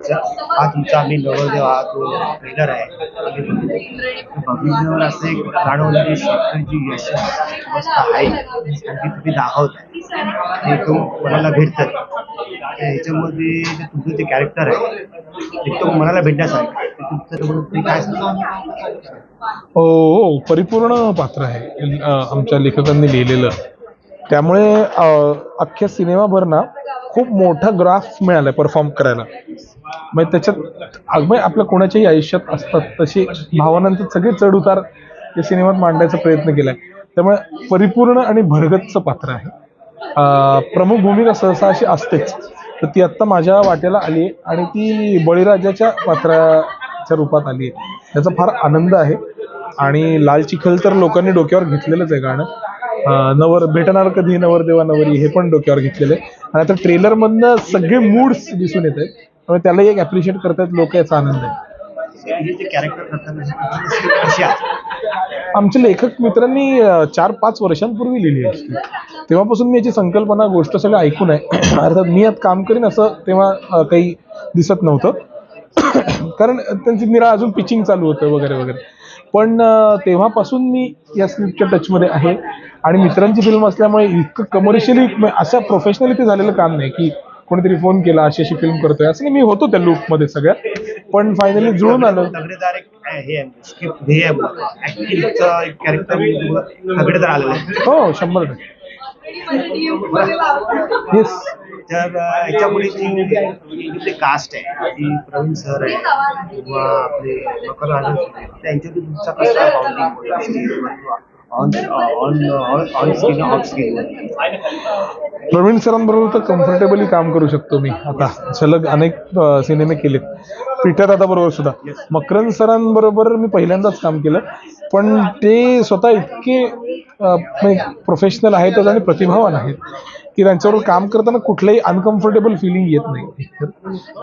हा तुमचा आम्ही नवरदेव हा जो ट्रेलर आहे. बघितल्यावर असं एक जाणवलं की शेतकरीची यश मस्त आहे आणि ती तुम्ही दाखवत आहे तो मनाला भेटतं ह्याच्यामध्ये जे तुमचं जे कॅरेक्टर आहे ते तो मनाला भेटण्यासारखं आहे. ते तुमचं त्याबद्दल तुम्ही काय सांगाल हो हो परिपूर्ण पात्र आहे. अ, आमच्या लेखकांनी लिहिलेलं. त्यामुळे अ, अख्ख्या सिनेमाभर ना खूप मोठा ग्राफ मिळालाय परफॉर्म करायला. म्हणजे त्याच्यात अगदी आपल्या कोणाच्याही आयुष्यात असतात तशी भावनांचे सगळे चढ उतार या सिनेमात मांडण्याचा प्रयत्न केलाय. त्यामुळे परिपूर्ण आणि भरगतचं पात्र आहे. प्रमुख भूमिका सहसा अशी असतेच. तर ती आत्ता माझ्या वाट्याला आली आहे आणि ती बळीराजाच्या पात्राच्या रूपात आली आहे. त्याचा फार आनंद आहे. आणि लाल चिखल तर लोकांनी डोक्यावर घेतलेलंच आहे गाणं. नवर भेटणार कधी नवर देवा नवरी हे पण डोक्यावर घेतलेलं आहे. आणि आता ट्रेलर मधनं सगळे मूड्स दिसून येत आहेत. त्यामुळे त्यालाही एक ऍप्रिशिएट करतात लोक याचा आनंद आहे. आमच्या लेखक मित्रांनी चार पाच वर्षांपूर्वी लिहिली आहे तेव्हापासून मी याची संकल्पना गोष्ट सगळं ऐकून आहे. अर्थात मी यात काम करीन असं तेव्हा काही दिसत नव्हतं. कारण त्यांची निरा अजून पिचिंग चालू होतं वगैरे वगैरे. पण तेव्हापासून मी या स्क्रिप्टच्या टचमध्ये आहे आणि मित्रांची फिल्म असल्यामुळे इतकं कमर्शियली असं प्रोफेशनली ते झालेलं काम नाही की कोणीतरी फोन केला अशी अशी फिल्म करतोय. असं नाही मी होतो त्या लूपमध्ये सगळ्या. पण फायनली जुळून आलं. हे शंभर टक्के. येस तर याच्यामुळे जी कास्ट आहे जी प्रवीण सर आहे किंवा आपले मकर त्यांच्यातून तुमचा कसा प्रवीण सरांबरोबर तर कम्फर्टेबली काम करू शकतो मी आता. सलग अनेक सिनेमे केलेत. पीटर दादा बरोबर सुद्धा. मकरंद सरांबरोबर मी पहिल्यांदाच काम केलं. पण ते स्वतः इतके प्रोफेशनल आहेतच आणि प्रतिभावान आहेत. की त्यांच्यावर काम करताना कुठलंही अनकम्फर्टेबल फिलिंग येत नाही.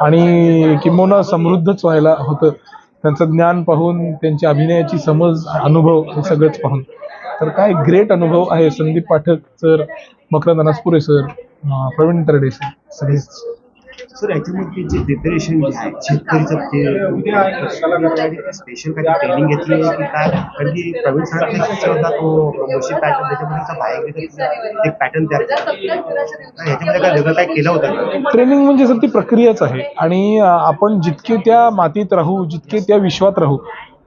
आणि किंबहुना समृद्धच व्हायला होतं. त्यांचं ज्ञान पाहून त्यांची अभिनयाची समज अनुभव हे सगळंच पाहून. तर काय ग्रेट अनुभव आहे Sandeep Pathak sir Makarand Anaspure sir Pravin Tarde sir सगळेच. सर याच्यामध्ये जे प्रिपरेशन जे आहे शेतकरीचं स्पेशल काही ट्रेनिंग घेतली आहे की काय? कारण की प्रवीण सरांचा एक होता तो मोशी पॅटर्न त्याच्यामध्ये बाहेर एक पॅटर्न तयार याच्यामध्ये काय वेगळं काय केलं होतं? ट्रेनिंग म्हणजे सर ती प्रक्रियाच आहे. आणि आपण जितके त्या मातीत राहू जितके त्या विश्वात राहू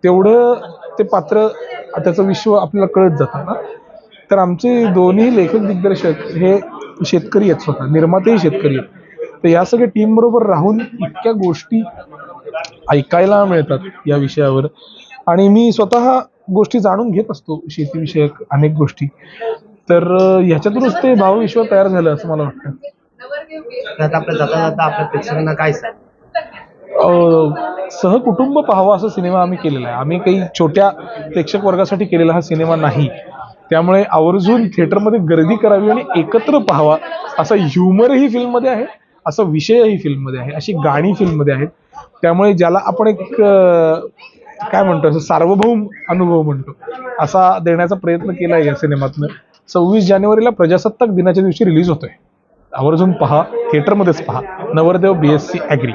तेवढं ते पात्र त्याचं विश्व आपल्याला कळत जातं ना. तर आमचे दोन्ही लेखक दिग्दर्शक हे शेतकरी आहेत स्वतः निर्मातेही शेतकरी आहेत. तर या सगळ्या टीम बरोबर राहून इतक्या गोष्टी ऐकायला मिळतात या विषयावर. आणि मी स्वतः गोष्टी जाणून घेत असतो शेतीविषयक अनेक गोष्टी. तर ह्याच्यातूनच ते भावविश्व तयार झालं असं मला वाटतं. तर आता आपल्या जाता जाता आपल्या प्रेक्षकांना काय सांग? सहकुटुंब पाहावा असा सिनेमा आम्ही केलेला आहे. आम्ही काही छोट्या प्रेक्षक वर्गासाठी केलेला हा सिनेमा नाही. त्यामुळे आवर्जून थिएटरमध्ये गर्दी करावी आणि एकत्र पाहावा असा ह्युमरही फिल्ममध्ये आहे. असा विषयही फिल्ममध्ये आहे अशी गाणी फिल्ममध्ये आहेत. त्यामुळे ज्याला आपण एक काय म्हणतो असं सार्वभौम अनुभव म्हणतो असा देण्याचा प्रयत्न केला आहे या सिनेमातनं. सव्वीस जानेवारीला प्रजासत्ताक दिनाच्या दिवशी रिलीज होतोय. आवर्जून पहा थिएटरमध्येच पहा. नवरदेव बी एस सी ॲग्री